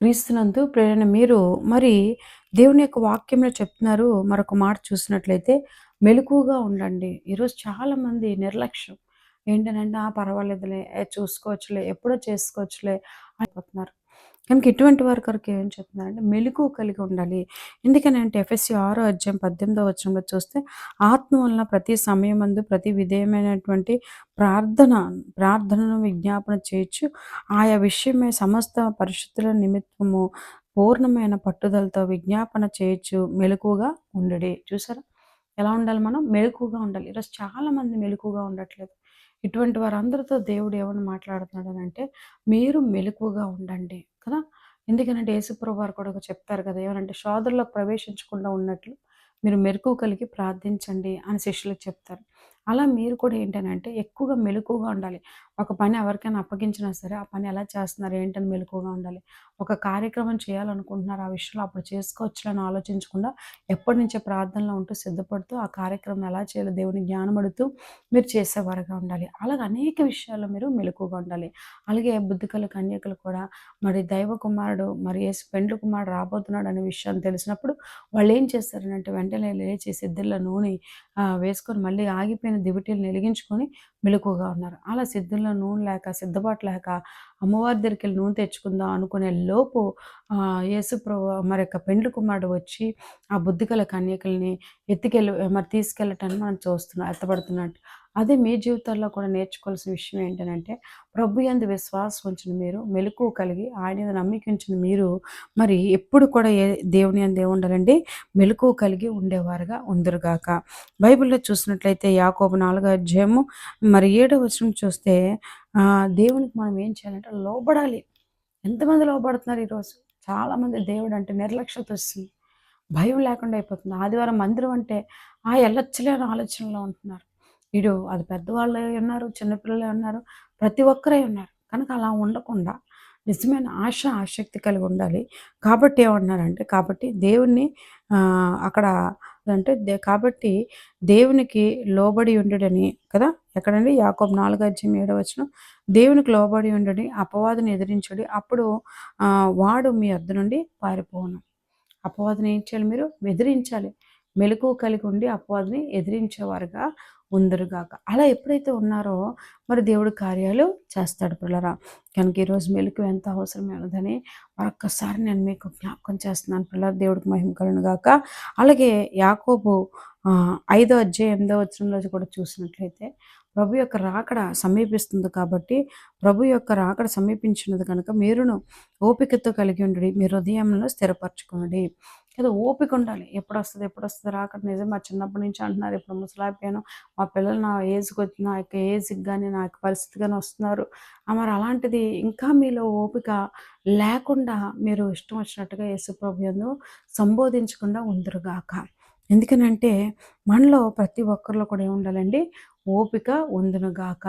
క్రీస్తునందు ప్రేరణ మీరు. మరి దేవుని యొక్క వాక్యంలో చెప్తున్నారు మరొక మాట చూసినట్లయితే మెలకుగా ఉండండి. ఈరోజు చాలామంది నిర్లక్ష్యం. ఏంటనంటే ఆ పర్వాలేదులే చూసుకోవచ్చులే ఎప్పుడో చేసుకోవచ్చులే అయిపోతున్నారు కనుక ఇటువంటి వారి కొరకు ఏం చెప్తున్నారంటే మెలకు కలిగి ఉండాలి. ఎందుకనంటే ఎఫ్ఎస్సి ఆరో అధ్యాయం పద్దెనిమిదో వచనంలో చూస్తే ఆత్మ వలన ప్రతి సమయమందు ప్రతి విధేయమైనటువంటి ప్రార్థన ప్రార్థనను విజ్ఞాపన చేయొచ్చు. ఆయా విషయమే సమస్త పరిస్థితుల నిమిత్తము పూర్ణమైన పట్టుదలతో విజ్ఞాపన చేయొచ్చు మెలకువగా ఉండడి. చూసారా? ఎలా ఉండాలి మనం? మెలకుగా ఉండాలి. ఈరోజు చాలామంది మెలకుగా ఉండట్లేదు. ఇటువంటి వారందరితో దేవుడు ఏమని మాట్లాడుతున్నాడు అని అంటే మీరు మెలకుగా ఉండండి. కదా? ఎందుకనంటే యేసుప్రభు వారు కూడా చెప్తారు కదా ఏమనంటే శోధనలోకి ప్రవేశించకుండా ఉన్నట్లు మీరు మెరుకు కలిగి ప్రార్థించండి అని శిష్యులకు చెప్తారు. అలా మీరు కూడా ఏంటనంటే ఎక్కువగా మెలకుగా ఉండాలి. ఒక పని ఎవరికైనా అప్పగించినా సరే ఆ పని ఎలా చేస్తున్నారు? ఏంటని మెలకుగా ఉండాలి. ఒక కార్యక్రమం చేయాలనుకుంటున్నారు ఆ విషయంలో అప్పుడు చేసుకోవచ్చులని ఆలోచించకుండా ఎప్పటి నుంచే ప్రార్థనలో ఉంటూ సిద్ధపడుతూ ఆ కార్యక్రమం ఎలా చేయాలో దేవుని జ్ఞానం మీరు చేసేవారుగా ఉండాలి. అలాగే అనేక విషయాల్లో మీరు మెలకుగా ఉండాలి. అలాగే బుద్ధికలు కన్యకలు కూడా మరి దైవ కుమారుడు మరి పెండ్లు కుమారుడు రాబోతున్నాడు అనే విషయాన్ని తెలిసినప్పుడు వాళ్ళు ఏం చేస్తారనంటే వెంటనే లేచి సిద్ధుల్లో నూనె వేసుకొని మళ్ళీ ఆగిపోయిన దివిటీలు వెలిగించుకొని మెలకుగా ఉన్నారు. అలా సిద్ధంలో నూనె లేక సిద్ధపాటు లేక అమ్మవారి దగ్గరికి వెళ్ళి నూనె తెచ్చుకుందాం అనుకునే లోపు యేసుప్రభు మరి యొక్క పెండ్లి కుమారుడు వచ్చి ఆ బుద్ధికల కన్యకల్ని ఎత్తుకెళ్ళి మరి తీసుకెళ్ళటాన్ని మనం చూస్తున్నాం ఎత్తబడుతున్నట్టు. అదే మీ జీవితాల్లో కూడా నేర్చుకోవాల్సిన విషయం ఏంటంటే ప్రభు ఎందు విశ్వాసం ఉంచిన మీరు మెలకు కలిగి ఆయన నమ్మకించిన మీరు మరి ఎప్పుడు కూడా ఏ దేవుని అందు ఏముండాలండి మెలకు కలిగి ఉండేవారుగా ఉందరుగాక. బైబిల్లో చూసినట్లయితే యాకోబు నాలుగో అధ్యాయము మరి ఏడో వచనం చూస్తే దేవునికి మనం ఏం చేయాలంటే లోబడాలి. ఎంతమంది లోబడుతున్నారు ఈరోజు చాలామంది దేవుడు అంటే నిర్లక్ష్యత వస్తుంది. భయం లేకుండా అయిపోతుంది. ఆదివారం మందిరం అంటే ఆ ఎల్లచ్చలేని ఆలోచనలో ఉంటున్నారు. వీడు అది పెద్దవాళ్ళు ఉన్నారు చిన్నపిల్లలే ఉన్నారు ప్రతి ఒక్కరే ఉన్నారు. కనుక అలా ఉండకుండా నిజమైన ఆశ ఆసక్తి కలిగి ఉండాలి. కాబట్టి ఏమన్నారంటే కాబట్టి దేవుణ్ణి అక్కడ అంటే కాబట్టి దేవునికి లోబడి ఉండడని కదా? ఎక్కడండి? యాకోబ్ నాలుగు అధ్యయం ఏడవ వచ్చిన దేవునికి లోబడి ఉండడి అపవాదిని ఎదిరించడి అప్పుడు వాడు మీ అద్దు నుండి పారిపోను. అపవాదిని ఏం చేయాలి మీరు? ఎదిరించాలి. మెలకు కలిగి ఉండి అపవాదిని ఎదిరించేవారుగా ఉందరుగాక అలా ఎప్పుడైతే ఉన్నారో మరి దేవుడు కార్యాలు చేస్తాడు పిల్లరా. కనుక ఈరోజు మెలకు ఎంత అవసరమైనదని మరొక్కసారి నేను మీకు జ్ఞాపకం చేస్తున్నాను పిల్లల దేవుడికి మహిమ కలను గాక అలాగే యాకోబు ఐదో అధ్యాయం ఎనిమిదో వచ్చిన కూడా చూసినట్లయితే ప్రభు యొక్క రాకడ సమీపిస్తుంది కాబట్టి ప్రభు యొక్క రాకడ సమీపించినది కనుక మీరును ఓపికతో కలిగి ఉండి మీ హృదయంలో స్థిరపరచుకోండి. ఏదో ఓపిక ఉండాలి. ఎప్పుడు వస్తుంది ఎప్పుడు వస్తుంది రాకడ నిజం. మా చిన్నప్పటి నుంచి అంటున్నారు ఇప్పుడు ముసలాయిపోయాను మా పిల్లలు నా ఏజ్కి వచ్చి నా యొక్క ఏజ్కి కానీ నా యొక్క పరిస్థితి కానీ వస్తున్నారు. మరి అలాంటిది ఇంకా మీలో ఓపిక లేకుండా మీరు ఇష్టం వచ్చినట్టుగా యేసుప్రభు సంబోధించకుండా ఉందరుగాక ఎందుకనంటే మనలో ప్రతి ఒక్కరిలో కూడా ఏముండాలండి ఓపిక ఉందనుగాక